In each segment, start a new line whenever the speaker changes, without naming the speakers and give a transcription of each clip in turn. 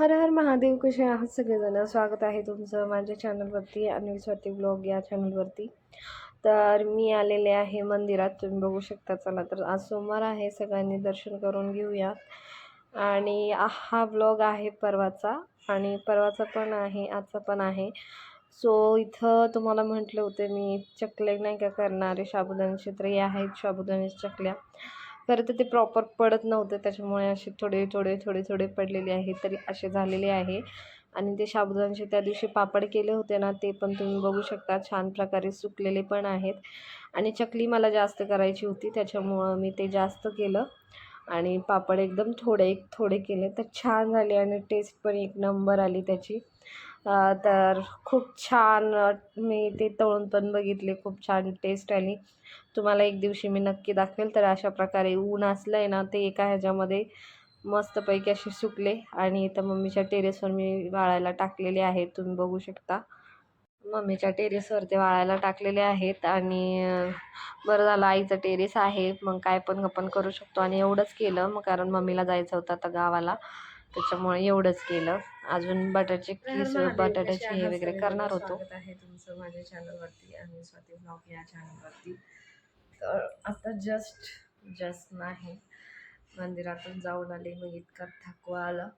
हर हर महादेव कसे आहात? सगळेजण स्वागत आहे तुमचं माझ्या चॅनलवरती आणि स्वाती ब्लॉग या चॅनलवरती तर मी आलेले आहे मंदिरात तुम्ही बघू शकता. चला तर आज सोमवार आहे सगळ्यांनी दर्शन करून घेऊया आणि हा ब्लॉग आहे परवाचा आणि परवाचा पण आहे आजचा पण आहे. सो इथं तुम्हाला म्हटले होते मी चकले नाही का करणारे? साबुदाण्याचे क्षेत्र हे आहेत साबुदाण्याच्या चकल्या. खरं तर ते प्रॉपर पडत नव्हतं. त्याच्यामुळे असे थोडे थोडे थोडे थोडे पडलेले आहे तरी असे झालेले आहे. आणि ते साबुदाण्याचे त्या दिवशी पापड केले होते ना ते पण तुम्ही बघू शकता. छान प्रकारे सुकलेले पण आहेत. आणि चकली मला जास्त करायची होती. त्याच्यामुळं मी ते जास्त केलं. आणि पापड एकदम थोडे एक थोडे केले. तर छान झाले आणि टेस्ट पण एक नंबर आली त्याची. तर खूप छान मी ते तळून पण बघितले. खूप छान टेस्ट आणि तुम्हाला एक दिवशी मी नक्की दाखवेल. तर अशा प्रकारे ऊन असलं आहे ना ते एका ह्याच्यामध्ये मस्तपैकी असे सुकले आणि इथं मम्मीच्या टेरेसवर मी वाळायला टाकलेले आहेत. तुम्ही बघू शकता. मम्मीच्या टेरेसवर ते वाळायला टाकलेले आहेत आणि बरं झालं आईचं टेरेस आहे. मग काय पण आपण करू शकतो. आणि एवढंच केलं मग कारण मम्मीला जायचं होतं आता गावाला. त्याच्यामुळे एवढंच केलं. अजून बटाटे किस बटाट्याचे हे वगैरे करणार होतो. आहे तुमचं माझ्या चॅनलवरती आणि स्वाती ब्लॉग या चॅनलवरती तर आता जस्ट जस्ट नाही. मंदिरातून जाऊन आले मग इतका थकवा आला.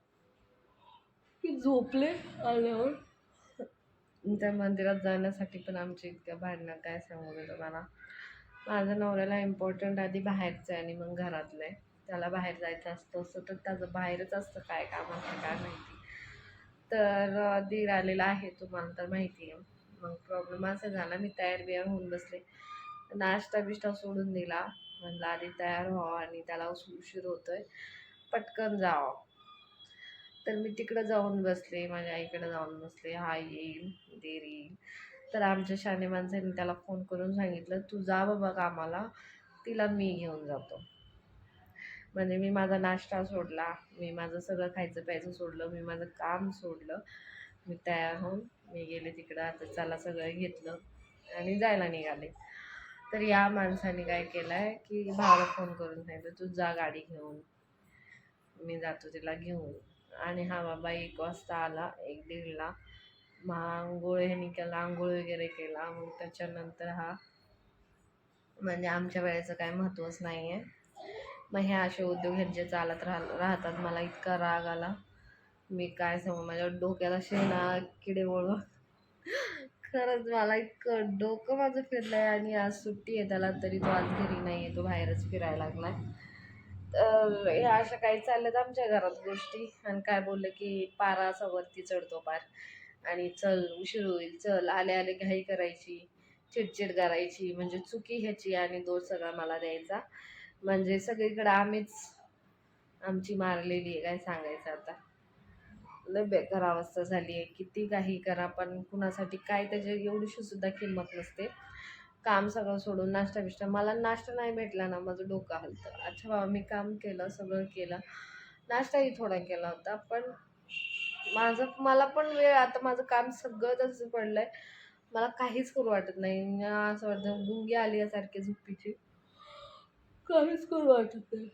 की झोपले आल्यावर. त्या मंदिरात जाण्यासाठी पण आमची इतक्या भांडणं काय सांगू मी तुम्हाला माझ्या नवऱ्याला इम्पॉर्टंट आधी बाहेरचं आहे आणि मग घरातलं आहे. त्याला बाहेर जायचं असतं असं तर त्याचं बाहेरच असतं काय काम असतं काय माहिती. तर दीर आलेला आहे तुम्हाला तर माहिती आहे मग प्रॉब्लेम असा झाला मी तयार बियार होऊन बसले. नाश्ता बिष्टा सोडून दिला. म्हणलं आधी तयार व्हावं आणि त्याला उशीर होतोय. पटकन जावं. तर मी तिकडं जाऊन बसले माझ्या आईकडे जाऊन बसले. हा येईल. देर येईल. तर आमच्या शाने माणसांनी त्याला फोन करून सांगितलं तू जा बाबा कामाला. तिला मी घेऊन जातो. म्हणजे मी माझा नाश्ता सोडला मी माझं सगळं खायचं प्यायचं सोडलं मी माझं काम सोडलं. मी तयार होऊन मी गेले तिकडं आता चला सगळं घेतलं आणि जायला निघाले. तर या माणसाने काय केलं आहे की भावाला फोन करून सांगितलं तू जा गाडी घेऊन. मी जातो तिला घेऊन. आणि हा बाबा एक वाजता आला एक दीडला. मग आंघोळ ह्यानी केला आंघोळ वगैरे केला. मग त्याच्यानंतर हा म्हणजे आमच्या वेळेचं काय महत्त्वच नाही आहे मग हे असे उद्योग ह्यांचे चालत राह राहतात मला इतका राग आला. मी काय सांगू माझ्या डोक्याला शेणा किडे वळवा खरंच मला इतकं डोकं माझं फिरलं आहे आणि आज सुट्टी आहे त्याला तरी तो आज घरी नाही आहे तो बाहेरच फिरायला लागला तर ह्या अशा काही चालल्यात आमच्या घरात गोष्टी. आणि काय बोललं की पारा असा वरती चढतो पार. आणि चल उशीर होईल चल आले आले घाई करायची चिडचिड करायची. म्हणजे चुकी ह्याची आणि दोष सगळा मला द्यायचा. म्हणजे सगळीकडं आम्हीच आमची मारलेली आहे काय सांगायचं आता? लय बेकार अवस्था झाली आहे. किती काही करा पण कुणासाठी काय त्याच्या एवढीशी सुद्धा किंमत नसते. काम सगळं सोडून नाश्ता बिष्टा. मला नाश्ता नाही भेटला ना माझं डोकं हलतं. अच्छा बाबा मी काम केलं सगळं केलं. नाश्ताही थोडा केला होता पण माझं मला पण वेळ आता माझं काम सगळं तसं पडलं आहे मला काहीच करू वाटत नाही. असं वाटतं गुंगी आली यासारखी झोपीची. काहीच करू वाटत नाही.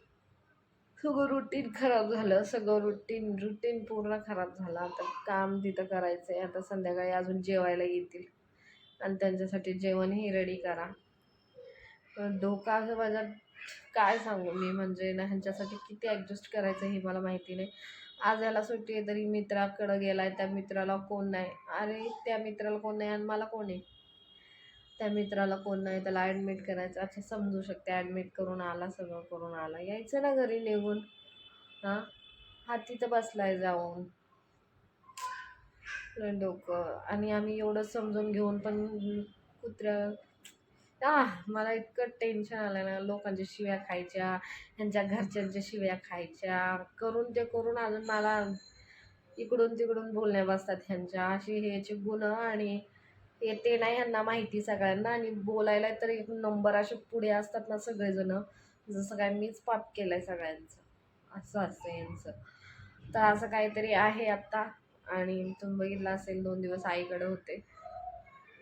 सगळं रुटीन खराब झालं सगळं रुटीन रुटीन पूर्ण खराब झालं. आता काम तिथं करायचं आहे आता संध्याकाळी अजून जेवायला येतील. आणि त्यांच्यासाठी जेवणही रेडी करा. धोका असं माझ्या काय सांगू मी? म्हणजे ना ह्यांच्यासाठी किती ॲडजस्ट करायचं हे मला माहिती नाही. आज याला सुट्टी आहे तरी मित्राकडं गेला आहे त्या मित्राला कोण नाही? अरे त्या मित्राला कोण नाही आणि मला कोण आहे? त्या मित्राला कोण नाही त्याला ॲडमिट करायचं. अच्छा समजू शकते ॲडमिट करून आला सगळं करून आला. यायचं ना घरी निघून. हां? हा तिथं बसलाय जाऊन. डोकं. आणि आम्ही एवढं समजून घेऊन पण कुत्र्या आ मला इतकं टेन्शन आलं ना. लोकांच्या शिव्या खायच्या ह्यांच्या घरच्यांच्या शिव्या खायच्या. करून ते करून अजून मला इकडून तिकडून बोलण्या बसतात ह्यांच्या. अशी ह्याचे गुण आणि हे ते नाही ह्यांना माहिती सगळ्यांना आणि बोलायला तर एक नंबर असे पुढे असतात ना सगळेजणं. जसं काय मीच पाप केलं आहे सगळ्यांचं. असं असतं यांचं. तर असं काहीतरी आहे आत्ता आणि तुम्ही बघितलं असेल दोन दिवस आईकडे होते.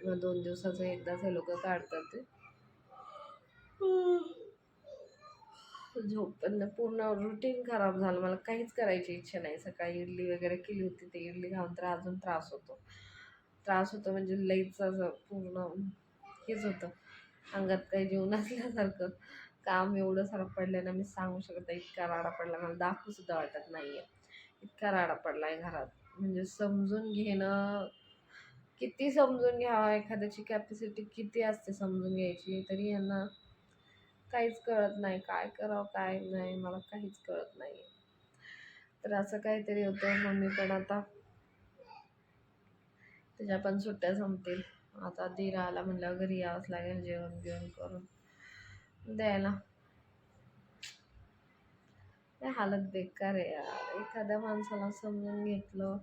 मग दोन दिवसाचं एकदाच हे लोक काढतात ते. झोप पण पूर्ण रुटीन खराब झालं. मला काहीच करायची इच्छा नाही. सकाळी इडली वगैरे केली होती. ते इडली खाऊन तर अजून त्रास होतो. त्रास होतो म्हणजे लईच असं पूर्ण हेच होतं. अंगात काही जीव असल्यासारखं काम एवढं सारं पडलं ना मी सांगू शकत नाही इतका राडा पडला. मला दाखवूसुद्धा वाटत नाही आहे इतका राडा पडला आहे घरात. म्हणजे समजून घेणं किती समजून घ्यावं एखाद्याची कॅपॅसिटी किती असते समजून घ्यायची तरी यांना काहीच कळत नाही. काय करावं काय नाही मला काहीच कळत नाही तर असं काहीतरी होतं. मम्मी पण आता त्याच्या पण सुट्ट्या संपतील. आता दीर आला म्हणल्यावर घरी यावंच लागेल जेवण बिवण करून. द्यायला. हालत बेकार आहे यार. एखाद्या माणसाला समजून घेतलं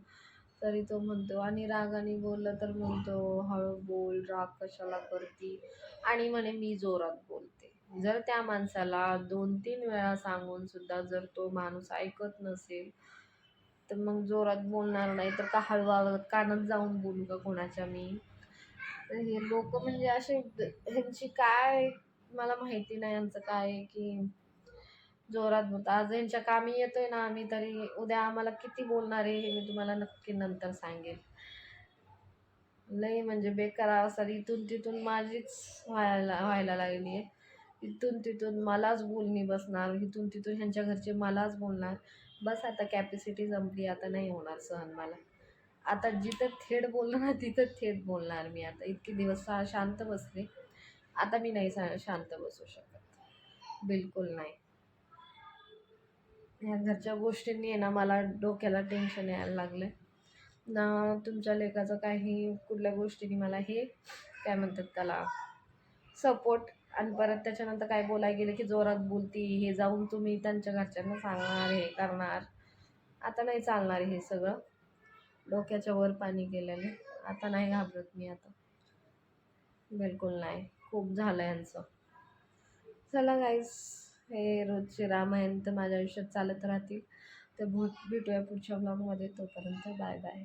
तरी तो म्हणतो आणि रागाने बोललं तर म्हणतो हळू बोल राग कशाला करती? आणि म्हणे मी जोरात बोलते. जर त्या माणसाला दोन तीन वेळा सांगून सुद्धा जर तो माणूस ऐकत नसेल तर मग जोरात बोलणार नाही तर का हळूहळू कानात जाऊन बोलू का कोणाच्या मी? तर हे लोक म्हणजे असे ह्यांची काय मला माहिती नाही यांचं काय आहे की जोरात बोलतात. आज यांच्या कामी येतोय ना आम्ही तरी उद्या आम्हाला किती बोलणार आहे हे मी तुम्हाला नक्की नंतर सांगेन. लई म्हणजे बेकार अवस्था. इथून तिथून माझीच व्हायला व्हायला लागली आहे. इथून तिथून मलाच बोलणी बसणार इथून तिथून ह्यांच्या घरचे मलाच बोलणार. बस आता कॅपॅसिटी संपली आता नाही होणार सहन मला. आता जिथं थेट बोललं ना तिथं थेट बोलणार मी आता. इतके दिवस शांत बसले. आता मी नाही सा- शांत बसू शकत. बिलकुल नाही. ह्या घरच्या गोष्टींनी आहे ना मला डोक्याला टेन्शन यायला लागलं ना तुमच्या लेखाचं काही कुठल्या गोष्टींनी मला हे काय म्हणतात त्याला सपोर्ट आणि परत त्याच्यानंतर काय बोलायला गेलं की जोरात बोलती हे जाऊन तुम्ही त्यांच्या घरच्यांना सांगणार हे करणार. आता नाही चालणार हे सगळं. डोक्याच्या वर पाणी गेलेलं आता नाही घाबरत मी आता. बिलकुल नाही. खूप झालं यांचं. चला गाईस हे रोजचे रामायण तर माझ्या आयुष्यात चालत राहतील. तर भूट भेटूया पुढच्या ब्लॉगमध्ये तोपर्यंत बाय बाय